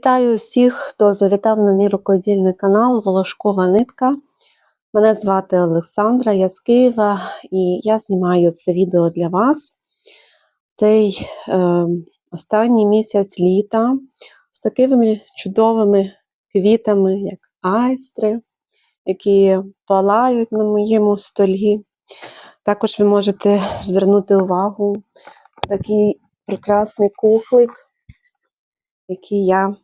Вітаю всіх, хто завітав на мій рукодільний канал Волошкова Нитка. Мене звати Олександра, я з Києва, і я знімаю це відео для вас. Цей е, останній місяць літа з такими чудовими квітами, як айстри, які палають на моєму столі. Також ви можете звернути увагу на такий прекрасний кухлик, який я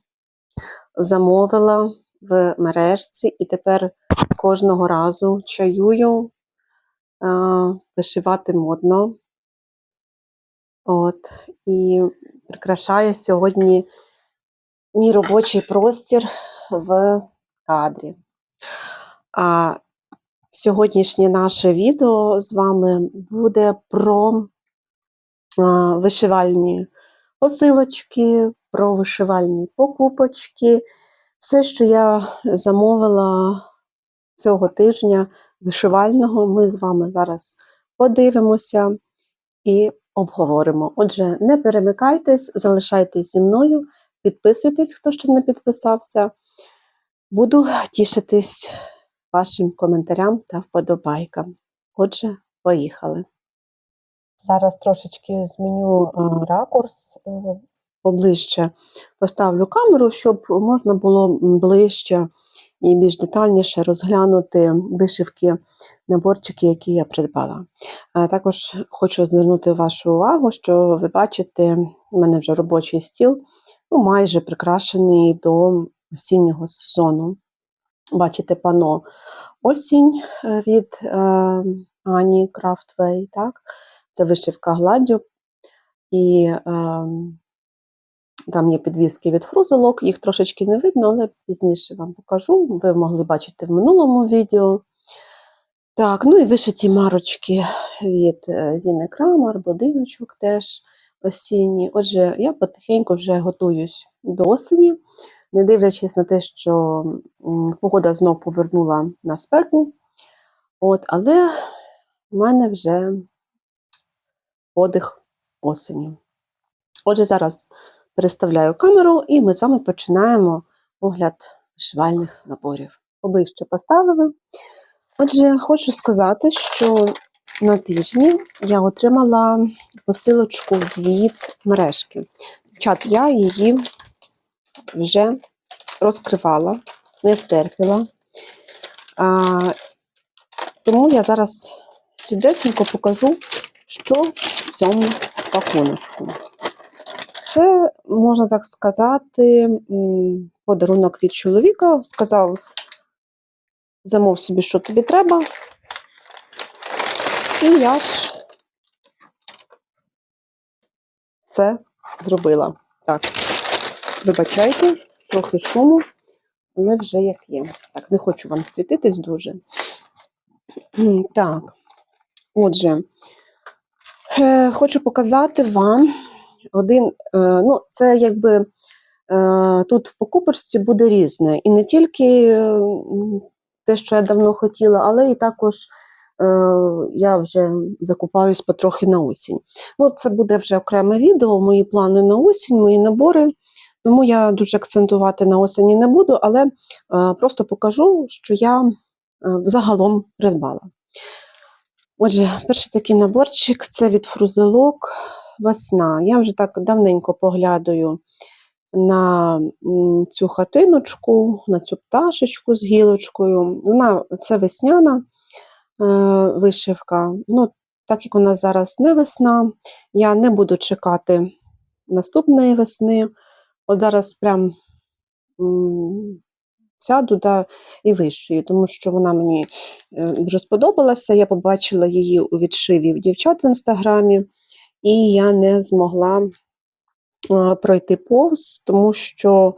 замовила в мережці, і тепер кожного разу чаюю е, вишивати модно. От, І прикрашає сьогодні мій робочий простір в кадрі. А сьогоднішнє наше відео з вами буде про е, вишивальні посилочки, про вишивальні покупочки. Все, що я замовила цього тижня вишивального, ми з вами зараз подивимося і обговоримо. Отже, не перемикайтесь, залишайтесь зі мною, підписуйтесь, хто ще не підписався. Буду тішитись вашим коментарям та вподобайкам. Отже, поїхали. Зараз трошечки зміню е, ракурс е, поближче поставлю камеру, щоб можна було ближче і більш детальніше розглянути вишивки, наборчики, які я придбала. Також хочу звернути вашу увагу, що ви бачите, у мене вже робочий стіл, ну, майже прикрашений до осіннього сезону. Бачите пано осінь е, від е, Ані Крафтвей, так? Це вишивка гладдю. І е, там є підвіски від фрузолок, їх трошечки не видно, але пізніше вам покажу. Ви могли бачити в минулому відео. Так, ну і вишиті марочки від е, Зіни Крамар, будиночок теж осінні. Отже, я потихеньку вже готуюсь до осені, не дивлячись на те, що погода знов повернула на спеку. От, Але в мене вже подих осені. Отже, зараз переставляю камеру, і ми з вами починаємо огляд вишивальних наборів. Оближче поставили. Отже, хочу сказати, що на тижні я отримала посилочку від мережки. Чат, я її вже розкривала, не втерпіла. А, Тому я зараз сюдесенько покажу, що в цьому пакуночку. Це, можна так сказати, подарунок від чоловіка. Сказав, замов собі, що тобі треба. І я ж це зробила. Так, вибачайте, трохи шуму, але вже як є. Так, не хочу вам світитись дуже. Так, отже, е, хочу показати вам один, е, ну, це якби е, тут в покупочці буде різне. І не тільки те, що я давно хотіла, але і також я вже закупаюсь потрохи на осінь. Ну, Це буде вже окреме відео, мої плани на осінь, мої набори. Тому я дуже акцентувати на осені не буду, але просто покажу, що я загалом придбала. Отже, перший такий наборчик це від фрузелок весна. Я вже так давненько поглядаю на цю хатиночку, на цю пташечку з гілочкою. Вона це весняна е, вишивка. Ну, Так як у нас зараз не весна, я не буду чекати наступної весни. От зараз прям сяду да, і вишию, тому що вона мені е, дуже сподобалася. Я побачила її у відшиві в дівчат в інстаграмі і я не змогла пройти повз, тому що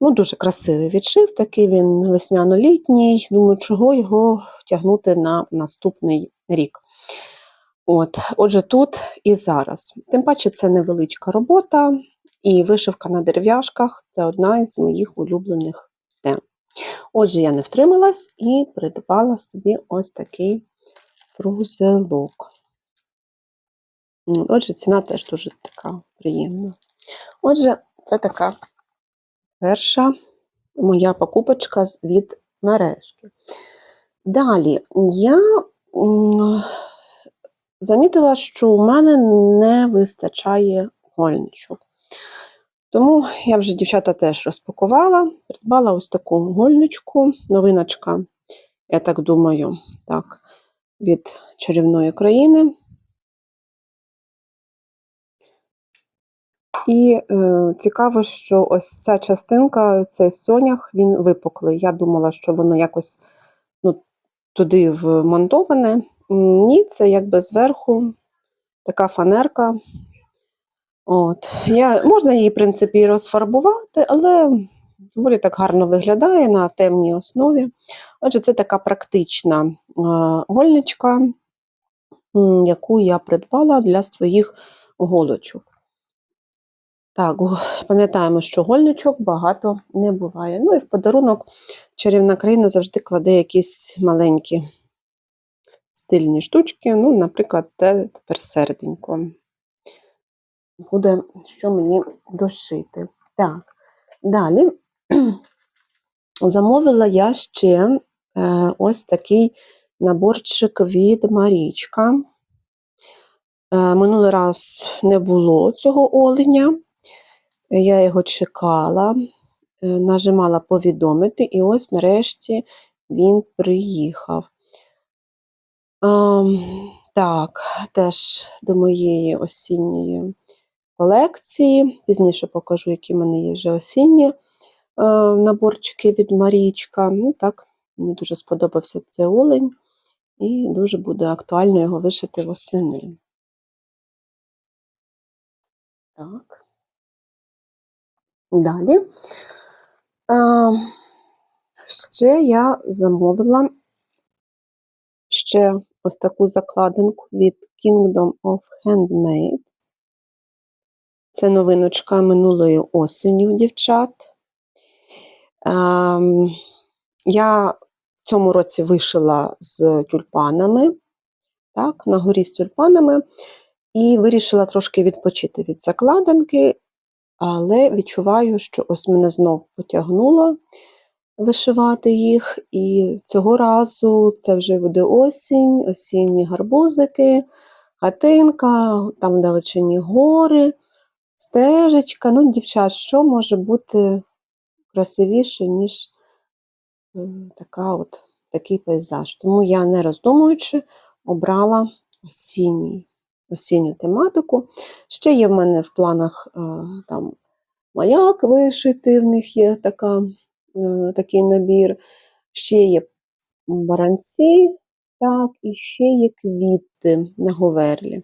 ну, дуже красивий відшив, такий він весняно-літній. Думаю, чого його тягнути на наступний рік. От, отже, тут і зараз. Тим паче, це невеличка робота, і вишивка на дерев'яшках це одна із моїх улюблених тем. Отже, я не втрималась і придбала собі ось такий крузелок. Отже, ціна теж дуже така приємна. Отже, це така перша моя покупочка від мережки. Далі я замітила, що у мене не вистачає гольничок. Тому я вже дівчата теж розпакувала, придбала ось таку гольничку, новиночка, я так думаю, так, від чарівної країни. І е, цікаво, що ось ця частинка, цей сонях, він випуклий. Я думала, що воно якось ну, туди вмонтоване. Ні, це якби зверху така фанерка. От. Я, можна її, в принципі, розфарбувати, але доволі так гарно виглядає на темній основі. Отже, це така практична е, гольничка, яку я придбала для своїх голочок. Так, пам'ятаємо, що гольничок багато не буває. Ну і в подарунок чарівна країна завжди кладе якісь маленькі стильні штучки. Ну, наприклад, те тепер серденько. Буде що мені дошити. Так, далі замовила я ще е, ось такий наборчик від Марічка. Е, минулий раз не було цього оленя. Я його чекала, е, нажимала повідомити, і ось нарешті він приїхав. Ем, так, теж до моєї осінньої колекції. Пізніше покажу, які в мене є вже осінні е, наборчики від Марічка. Ну, так, мені дуже сподобався цей олень, і дуже буде актуально його вишити восени. Так. Далі. Е, ще я замовила ще ось таку закладинку від Kingdom of Handmade. Це новиночка минулої осені у дівчат. Ем, я в цьому році вишила з тюльпанами, так, на горі з тюльпанами, і вирішила трошки відпочити від закладинки, але відчуваю, що ось мене знов потягнуло вишивати їх. І цього разу це вже буде осінь, осінні гарбузики, хатинка, там вдалечині гори, стежечка. Ну, дівчат, що може бути красивіше, ніж е, така от, такий пейзаж. Тому я, не роздумуючи, обрала осінній, осінню тематику. Ще є в мене в планах е, там маяк вишити, в них є така, е, такий набір. Ще є баранці, так, і ще є квіти на говерлі.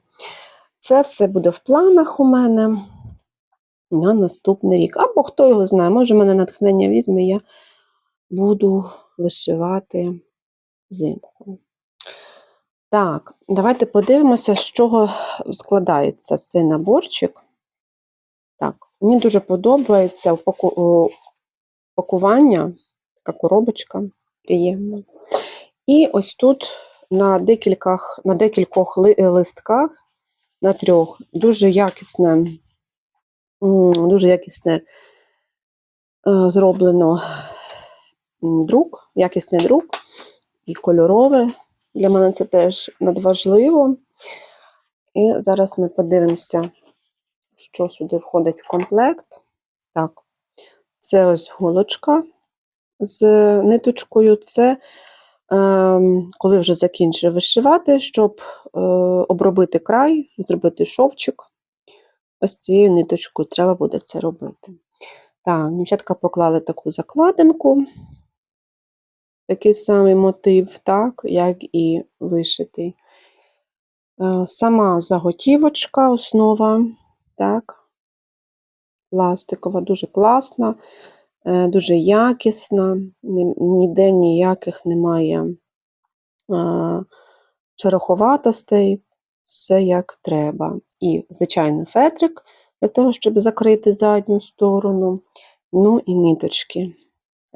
Це все буде в планах у мене на наступний рік. Або хто його знає, може мене натхнення візьме, я буду вишивати взимку. Так, давайте подивимося, з чого складається цей наборчик. Так, мені дуже подобається пакування, така коробочка приємна. І ось тут на декількох, на декількох е, листках, на трьох, дуже якісне, дуже якісне е, зроблено друк, якісний друк і кольорове. Для мене це теж надважливо. І зараз ми подивимося, що сюди входить в комплект. Так, це ось голочка з ниточкою. Це ем, коли вже закінчив вишивати, щоб е, обробити край, зробити шовчик. Ось цією ниточкою треба буде це робити. Так, дівчатка поклали таку закладинку, такий самий мотив, так, як і вишитий. Е, Сама заготівочка, основа, так, пластикова, дуже класна, е, дуже якісна, ніде ніяких немає е, все як треба. І, звичайно, фетрик для того, щоб закрити задню сторону. Ну і ниточки.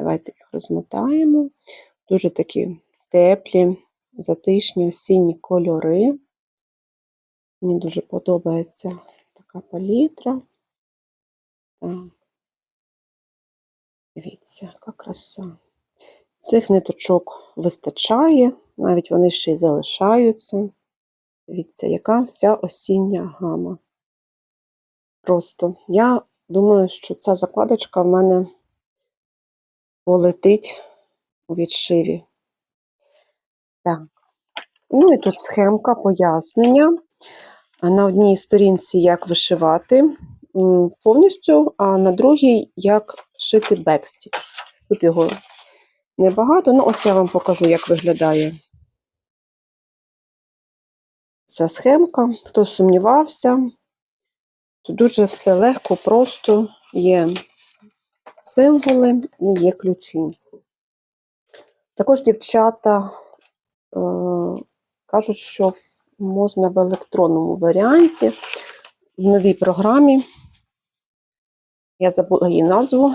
Давайте їх розмотаємо. Дуже такі теплі, затишні осінні кольори. Мені дуже подобається така палітра. Так. Дивіться, яка краса. Цих ниточок вистачає, навіть вони ще й залишаються. Дивіться, яка вся осіння гама. Просто я думаю, що ця закладочка в мене полетить у відшиві. Так. Ну і тут схемка пояснення. На одній сторінці як вишивати повністю, а на другій як шити бекстіч. Тут його небагато, ну ось я вам покажу, як виглядає ця схемка. Хто сумнівався, тут дуже все легко, просто є символи і є ключі. Також дівчата е, кажуть, що можна в електронному варіанті, в новій програмі. Я забула її назву.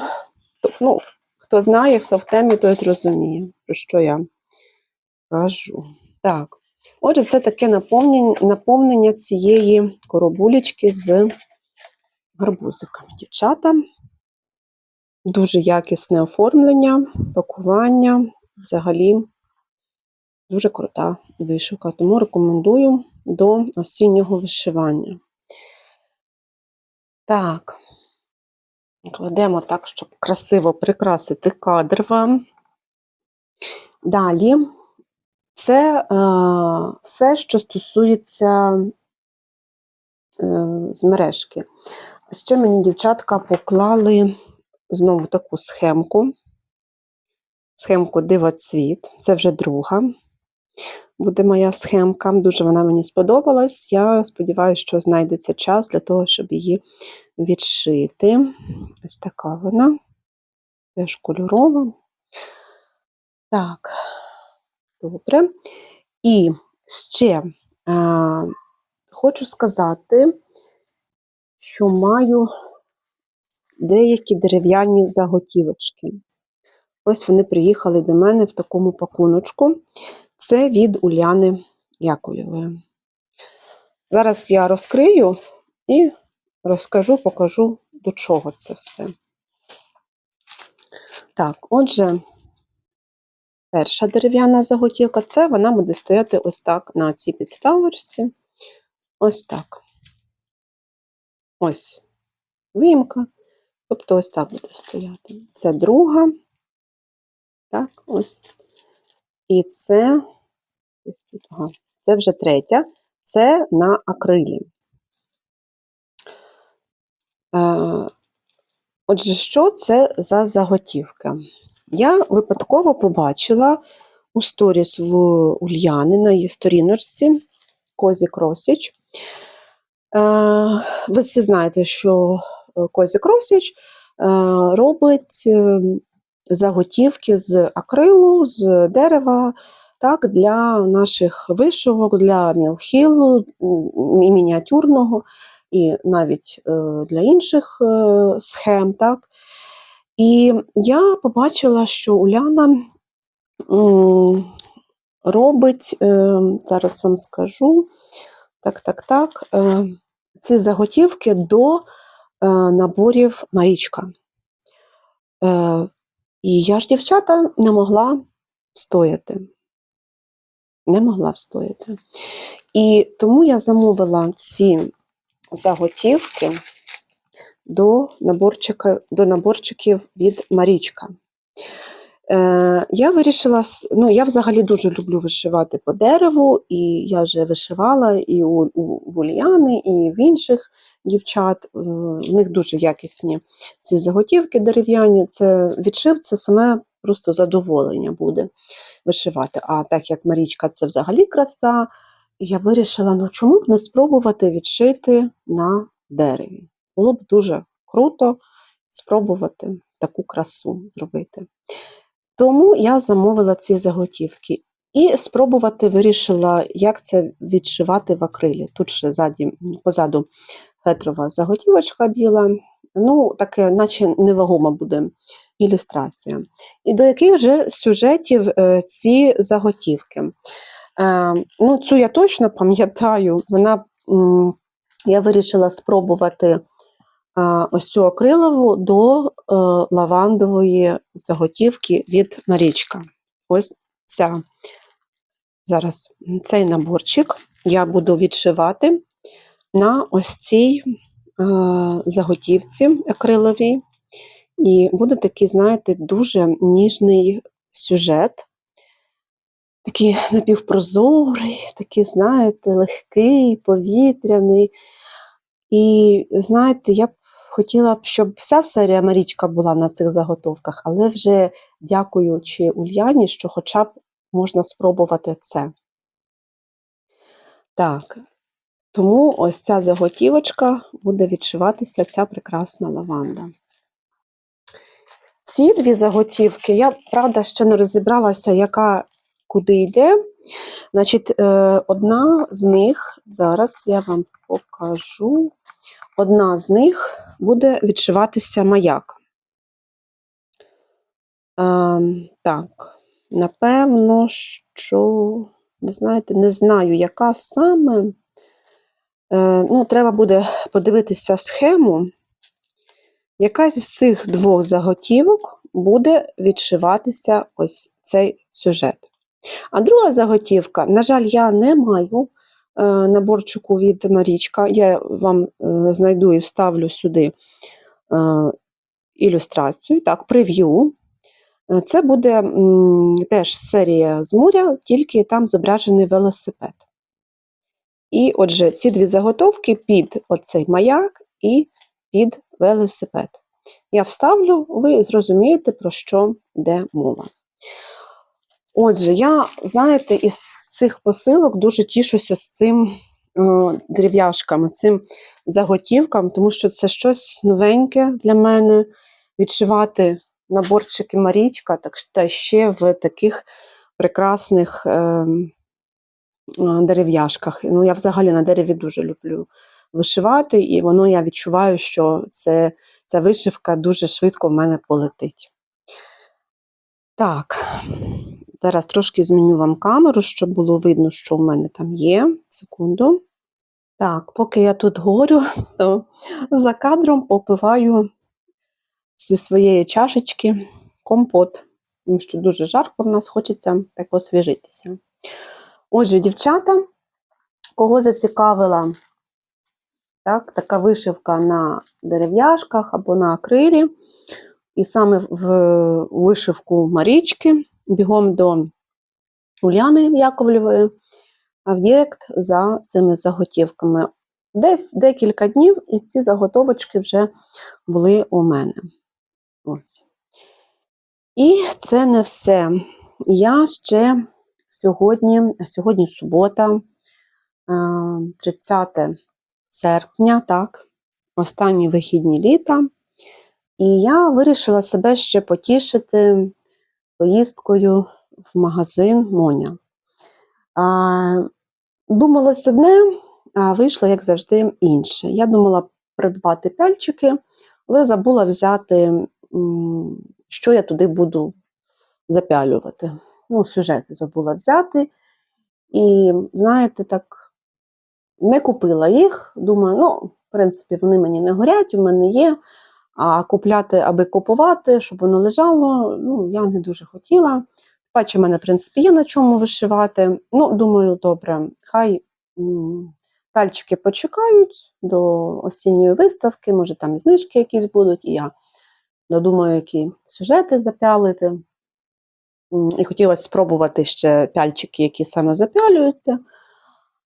Ну, хто знає, хто в темі, той зрозуміє, про що я кажу. Так. Отже, це таке наповнення, наповнення цієї коробулечки з гарбузиками. Дівчата. Дуже якісне оформлення, пакування. Взагалі дуже крута вишивка. Тому рекомендую до осіннього вишивання. Так. Кладемо так, щоб красиво прикрасити кадр вам. Далі це е, все, що стосується е, змережки. Ще мені дівчатка поклали знову таку схемку. Схемку Дивоцвіт. Це вже друга. Буде моя схемка. Дуже вона мені сподобалась. Я сподіваюся, що знайдеться час для того, щоб її відшити. Ось така вона. Теж кольорова. Так, добре. І ще а, хочу сказати, що маю деякі дерев'яні заготівочки. Ось вони приїхали до мене в такому пакуночку. Це від Уляни Яковлєвої. Зараз я розкрию і розкажу, покажу, до чого це все. Так, отже, перша дерев'яна заготівка це вона буде стояти ось так на цій підставочці. Ось так. Ось виїмка. Тобто ось так буде стояти. Це друга. Так, ось. І це, це вже третя. Це на акрилі. Е, Отже, що це за заготівка? Я випадково побачила у сторіс в Ульяни на її сторіночці Козі Кросіч. Е, Ви всі знаєте, що Козі Кросіч е, робить е, заготівки з акрилу, з дерева, так, для наших вишивок, для мілхілу і мініатюрного, і навіть е, для інших схем. Так. І я побачила, що Уляна робить, зараз вам скажу, так, так, так, ці заготівки до наборів Марічка. Е, і я ж, дівчата, не могла встояти. Не могла встояти. І тому я замовила ці заготівки до, наборчика, до наборчиків від Марічка. Е, я вирішила, ну я взагалі дуже люблю вишивати по дереву, і я вже вишивала і у, у, в Ульяни, і в інших дівчат. Е, В них дуже якісні ці заготівки дерев'яні. Це відшив, це саме просто задоволення буде вишивати. А так як Марічка це взагалі краса, я вирішила, ну чому б не спробувати відшити на дереві? Було б дуже круто спробувати таку красу зробити. Тому я замовила ці заготівки. І спробувати вирішила, як це відшивати в акрилі. Тут ще ззаді, позаду гетрова заготівочка біла. Ну, таке, наче невагома буде ілюстрація. І до яких же сюжетів е, ці заготівки? Е, ну, цю я точно пам'ятаю. Вона, я вирішила спробувати а, ось цю акрилову до е, лавандової заготівки від Марічка. Ось ця. Зараз цей наборчик я буду відшивати на ось цій е, заготівці акриловій. І буде такий, знаєте, дуже ніжний сюжет. Такий напівпрозорий, такий, знаєте, легкий, повітряний. І знаєте, я б хотіла б, щоб вся серія Марічка була на цих заготовках, але вже дякуючи Ульяні, що хоча б можна спробувати це. Так, тому ось ця заготівочка буде відшиватися, ця прекрасна лаванда. Ці дві заготівки, я, правда, ще не розібралася, яка куди йде. Значить, е, одна з них, зараз я вам покажу, одна з них буде відшиватися маяк. Е, так, напевно, що, не знаєте, не знаю, яка саме. Е, ну, треба буде подивитися схему. Якась з цих двох заготівок буде відшиватися ось цей сюжет. А друга заготівка, на жаль, я не маю е, наборчику від Марічка. Я вам е, знайду і вставлю сюди ілюстрацію, так, прев'ю. Це буде теж серія з моря, тільки там зображений велосипед. І отже, ці дві заготовки під оцей маяк і під велосипед. Я вставлю, ви зрозумієте, про що йде мова. Отже, я, знаєте, із цих посилок дуже тішуся з цим е, дерев'яшками, цим заготівкам, тому що це щось новеньке для мене. Відшивати наборчики Марічка, так, та ще в таких прекрасних е, дерев'яшках. Ну, я взагалі на дереві дуже люблю вишивати, і воно я відчуваю, що це, ця вишивка дуже швидко в мене полетить. Так, зараз трошки зміню вам камеру, щоб було видно, що в мене там є. Секунду. Так, поки я тут говорю, то за кадром попиваю зі своєї чашечки компот, тому що дуже жарко в нас хочеться так освіжитися. Отже, дівчата, кого зацікавила так, така вишивка на дерев'яшках або на акрилі, і саме в вишивку Марічки, бігом до Уляни Яковлєвої, в Дірект за цими заготівками. Десь декілька днів, і ці заготовочки вже були у мене. Ось. І це не все. Я ще сьогодні, сьогодні субота, е, 30 серпня, так, останні вихідні літа. І я вирішила себе ще потішити поїздкою в магазин Моня. Думалось одне, а вийшло, як завжди, інше. Я думала придбати пяльчики, але забула взяти, що я туди буду запялювати. Ну, сюжети забула взяти. І, знаєте, так не купила їх. Думаю, ну, в принципі, вони мені не горять, у мене є. А купляти, аби купувати, щоб воно лежало, ну, я не дуже хотіла. Бачу, в мене, в принципі, є на чому вишивати. Ну, думаю, добре, хай пальчики почекають до осінньої виставки, може там і знижки якісь будуть, і я додумаю, які сюжети запялити. І хотілося спробувати ще пяльчики, які саме запялюються.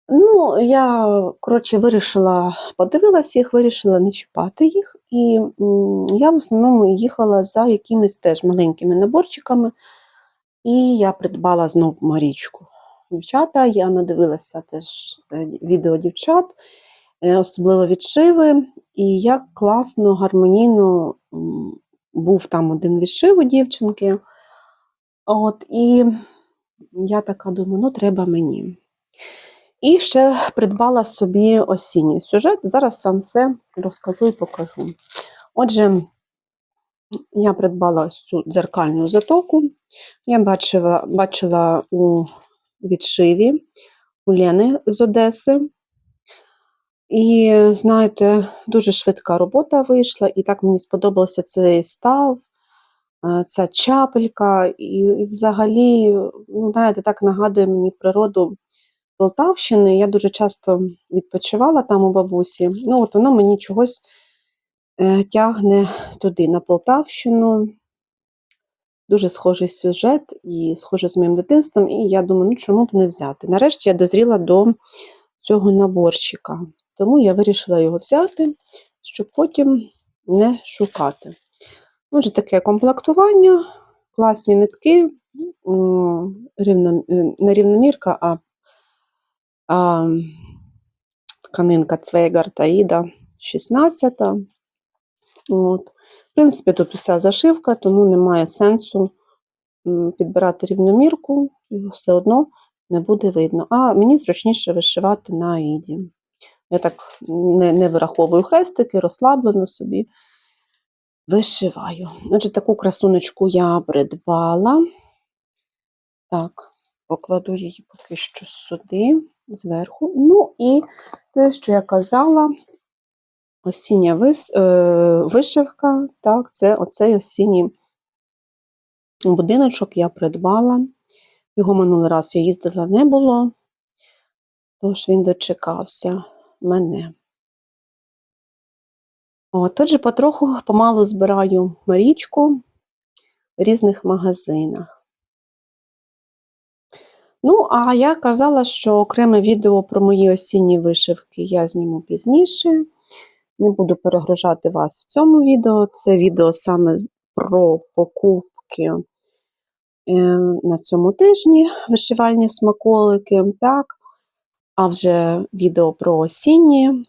Ну, я, коротше, вирішила, подивилася їх, вирішила не чіпати їх. І я в основному їхала за якимись теж маленькими наборчиками. І я придбала знову Марічку. Дівчата, я надивилася теж е, відео дівчат, е, особливо відшиви. І як класно, гармонійно був там один відшив у дівчинки. От, і я така думаю, ну треба мені. І ще придбала собі осінній сюжет. Зараз вам все розкажу і покажу. Отже, я придбала цю дзеркальну затоку. Я бачила, бачила у відшиві у Лени з Одеси. І, знаєте, дуже швидка робота вийшла, і так мені сподобався цей став, ця чапелька, і, і взагалі, ну, знаєте, так нагадує мені природу Полтавщини. Я дуже часто відпочивала там у бабусі. Ну, от воно мені чогось е, тягне туди, на Полтавщину. Дуже схожий сюжет і схоже з моїм дитинством, і я думаю, ну чому б не взяти. Нарешті я дозріла до цього наборчика. Тому я вирішила його взяти, щоб потім не шукати. Отже, таке комплектування, класні нитки, рівно, е, не рівномірка, а, а тканинка Цвейгар Таїда 16. От. В принципі, тут уся зашивка, тому немає сенсу підбирати рівномірку, його все одно не буде видно. А мені зручніше вишивати на аїді. Я так не, не вираховую хрестики, розслаблено собі вишиваю. Отже, таку красунечку я придбала. Так, покладу її поки що сюди, зверху. Ну і те, що я казала, осіння вис, е, вишивка, так, це оцей осінній будиночок я придбала. Його минулий раз я їздила не було, тож він дочекався мене. От, отже, потроху помалу збираю Марічку в різних магазинах. Ну, а я казала, що окреме відео про мої осінні вишивки я зніму пізніше. Не буду перегружати вас в цьому відео. Це відео саме про покупки е, на цьому тижні, вишивальні смаколики. Так? А вже відео про осінні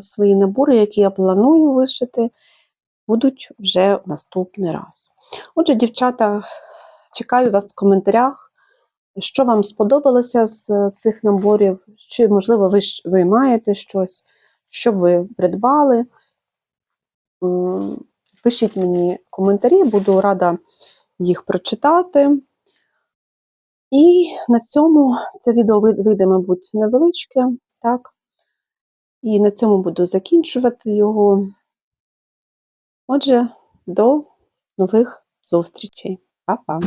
свої набори, які я планую вишити, будуть вже в наступний раз. Отже, дівчата, чекаю вас в коментарях. Що вам сподобалося з е, цих наборів? Чи, можливо, ви, ви маєте щось, що ви придбали? Пишіть мені коментарі, буду рада їх прочитати. І на цьому це відео вийде, мабуть, невеличке, так? І на цьому буду закінчувати його. Отже, до нових зустрічей. Па-па!